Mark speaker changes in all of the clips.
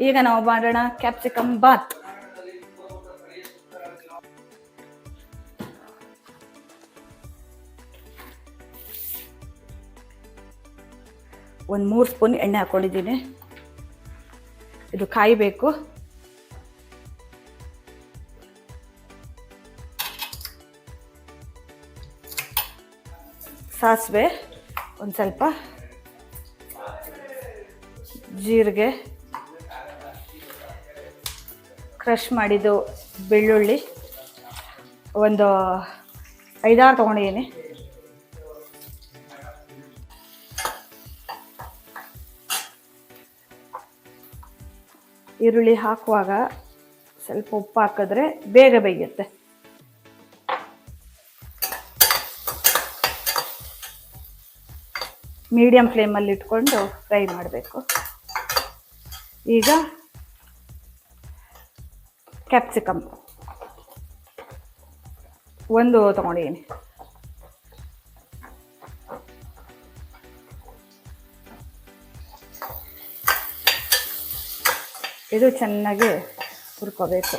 Speaker 1: ಈಗ ನಾವು ಮಾಡೋಣ ಕ್ಯಾಪ್ಸಿಕಮ್ ಬಾತ್ ಒಂದು ಮೂರು ಸ್ಪೂನ್ ಎಣ್ಣೆ ಹಾಕ್ಕೊಂಡಿದ್ದೀನಿ ಇದು ಕಾಯಬೇಕು. ಸಾಸಿವೆ ಒಂದು ಸ್ವಲ್ಪ. ಜೀರಿಗೆ. ಕ್ರಷ್ ಮಾಡಿದ್ದು ಬೆಳ್ಳುಳ್ಳಿ. ಒಂದು ಐದಾರು ತೊಗೊಂಡಿದ್ದೀನಿ. ಈರುಳ್ಳಿ ಹಾಕುವಾಗ ಸ್ವಲ್ಪ ಉಪ್ಪು ಹಾಕಿದ್ರೆ ಬೇಗ ಬೇಯುತ್ತೆ. ಮೀಡಿಯಂ ಫ್ಲೇಮಲ್ಲಿ ಇಟ್ಕೊಂಡು ಫ್ರೈ ಮಾಡಬೇಕು. ಈಗ ಕ್ಯಾಪ್ಸಿಕಮ್ ಒಂದು ತೊಗೊಂಡಿದ್ದೀನಿ ಇದು ಚೆನ್ನಾಗಿ ಹುರ್ಕೋಬೇಕು.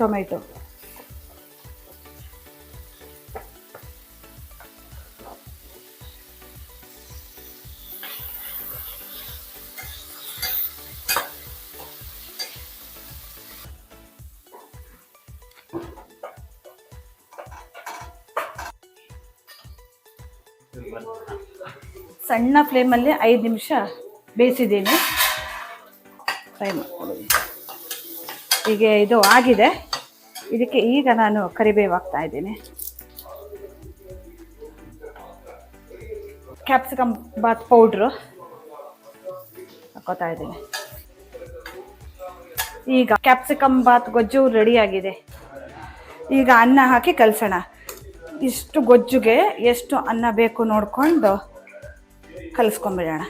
Speaker 1: ಟೊಮೆಟೊ ಸಣ್ಣ ಫ್ಲೇಮಲ್ಲಿ ಐದು ನಿಮಿಷ ಬೇಯಿಸಿದ್ದೀನಿ. ಫ್ರೈ ಮಾಡ್ಕೊಳ್ಳಿ ಹೀಗೆ ಇದು ಆಗಿದೆ. ಇದಕ್ಕೆ ಈಗ ನಾನು ಕರಿಬೇವು ಹಾಕ್ತಾ ಇದ್ದೀನಿ. ಕ್ಯಾಪ್ಸಿಕಮ್ ಬಾತ್ ಪೌಡ್ರು ಹಾಕೋತಾ ಇದ್ದೀನಿ. ಈಗ ಕ್ಯಾಪ್ಸಿಕಮ್ ಬಾತ್ ಗೊಜ್ಜು ರೆಡಿಯಾಗಿದೆ ಈಗ ಅನ್ನ ಹಾಕಿ ಕಲಸೋಣ. ಇಷ್ಟು ಗೊಜ್ಜುಗೆ ಎಷ್ಟು ಅನ್ನ ಬೇಕು ನೋಡಿಕೊಂಡು ಕಲಿಸ್ಕೊಂಬಿಡೋಣ.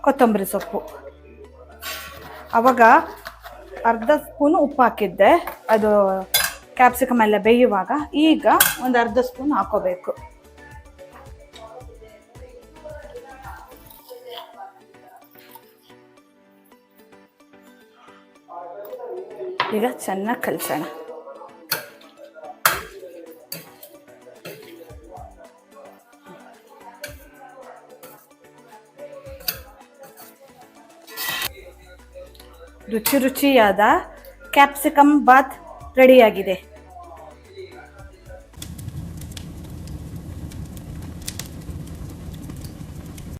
Speaker 1: ಕೊತ್ತಂಬರಿ ಸೊಪ್ಪು. ಅವಾಗ ಅರ್ಧ ಸ್ಪೂನು ಉಪ್ಪು ಹಾಕಿದ್ದೆ. ಅದು ಕ್ಯಾಪ್ಸಿಕಮ್ ಎಲ್ಲ ಬೇಯುವಾಗ ಈಗ ಒಂದು ಅರ್ಧ ಸ್ಪೂನ್ ಹಾಕೋಬೇಕು. ಈಗ ಚೆನ್ನಾಗಿ ಕಲಿಸೋಣ. ರುಚಿ ರುಚಿಯಾದ ಕ್ಯಾಪ್ಸಿಕಮ್ ಬಾತ್ ರೆಡಿಯಾಗಿದೆ